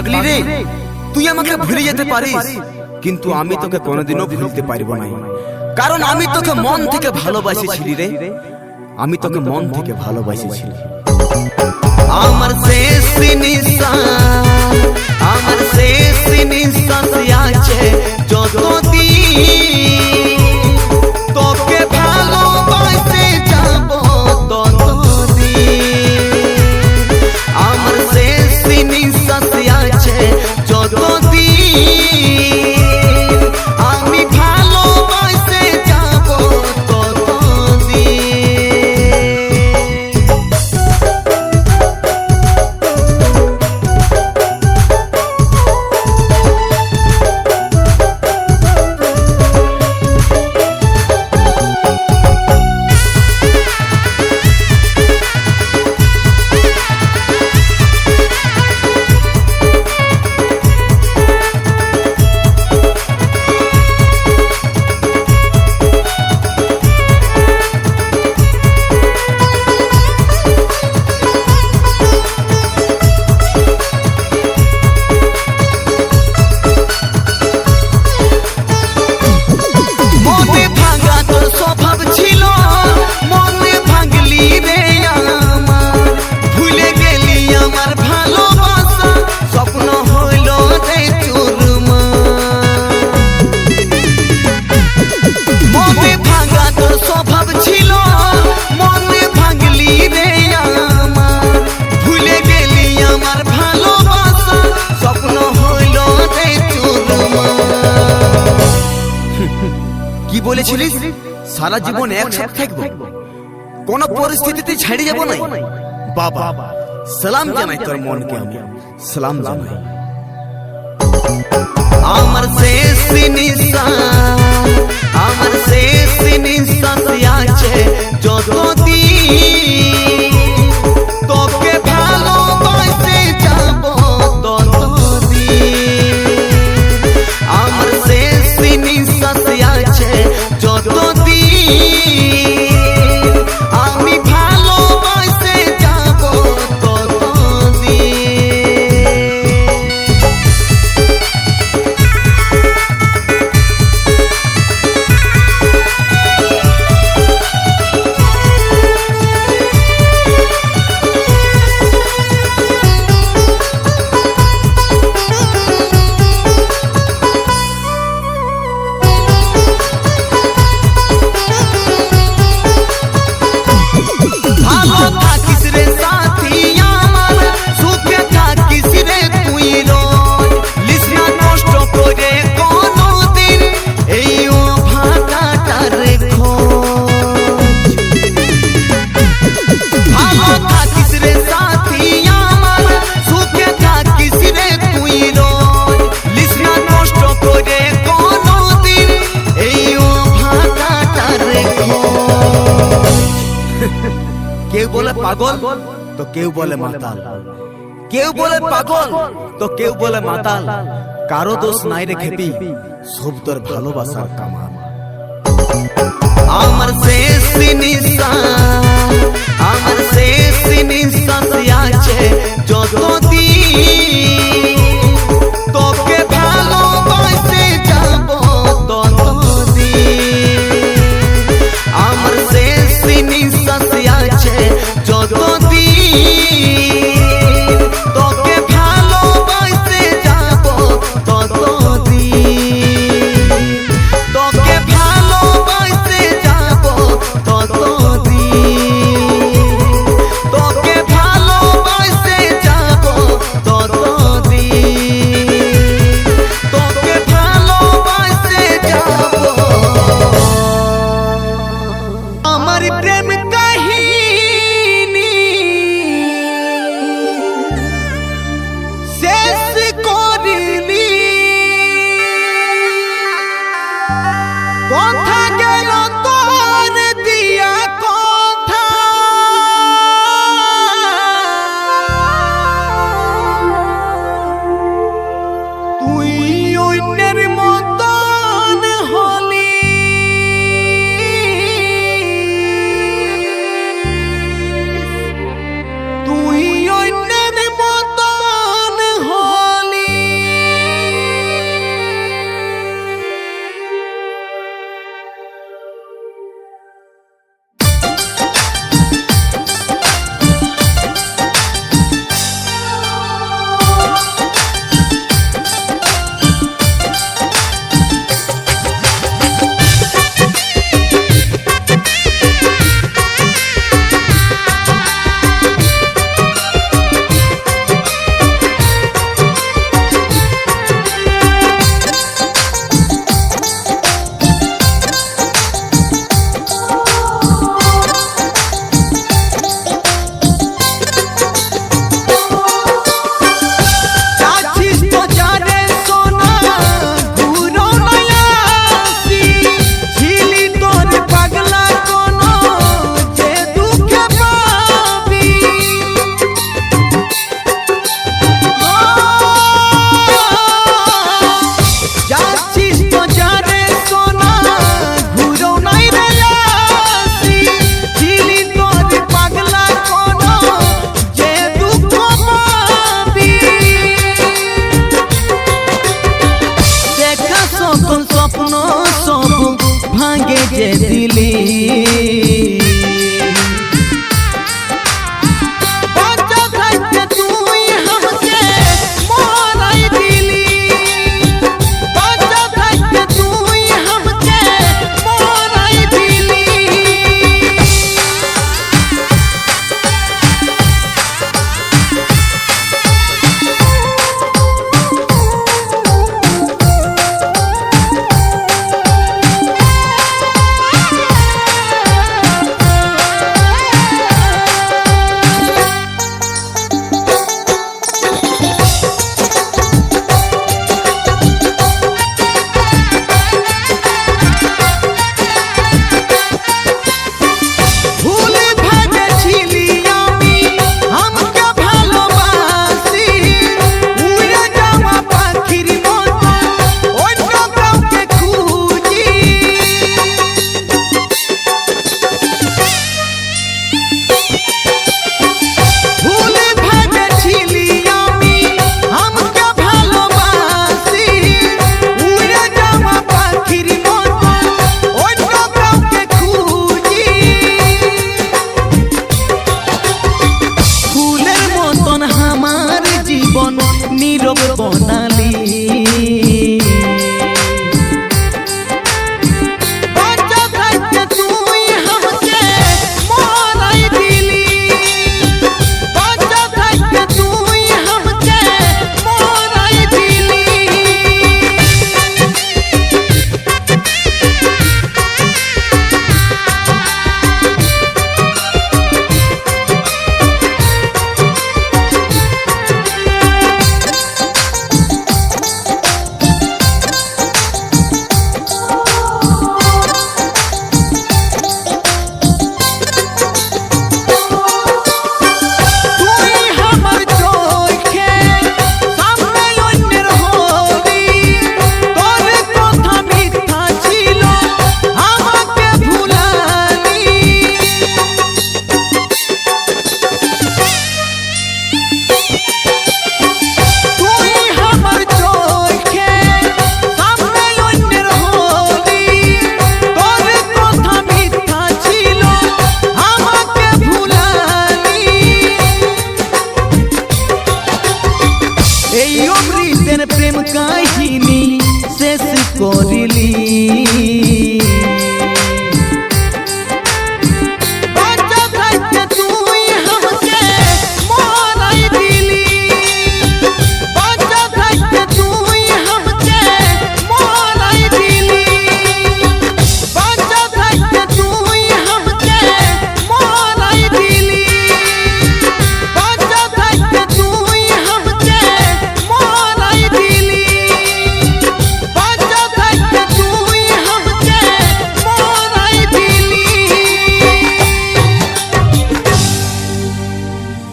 পাগলি রে? তুই আমাকে ভুলে যেতে পারিস। কিন্তু আমি তোকে কোনোদিনও ভুলতে পারব না কারণ আমি তোকে মন থেকে ভালোবাসেছিলি রে। আমি তোকে মন থেকে ভালোবাসেছিলি আমার শেষ আমার শেষ আছে যতদিন বলেছিলিস? সারা জীবন একসাথে থাকব। কোন পরিস্থিতিতে ছেড়ে যাব না বাবা সালাম জানাই তোর মনকে আমি। সালাম জানাই। আমার শেষ নিশা আমার শেষ নিশা আছে। যতদিন পাগল? তো কেউ বলে মাতাল। কেউ বলে পাগল? তো কেউ বলে মাতাল। কারও দোষ নাই রে খেতি সব তোর ভালোবাসার কামাল আমার শেষ One time.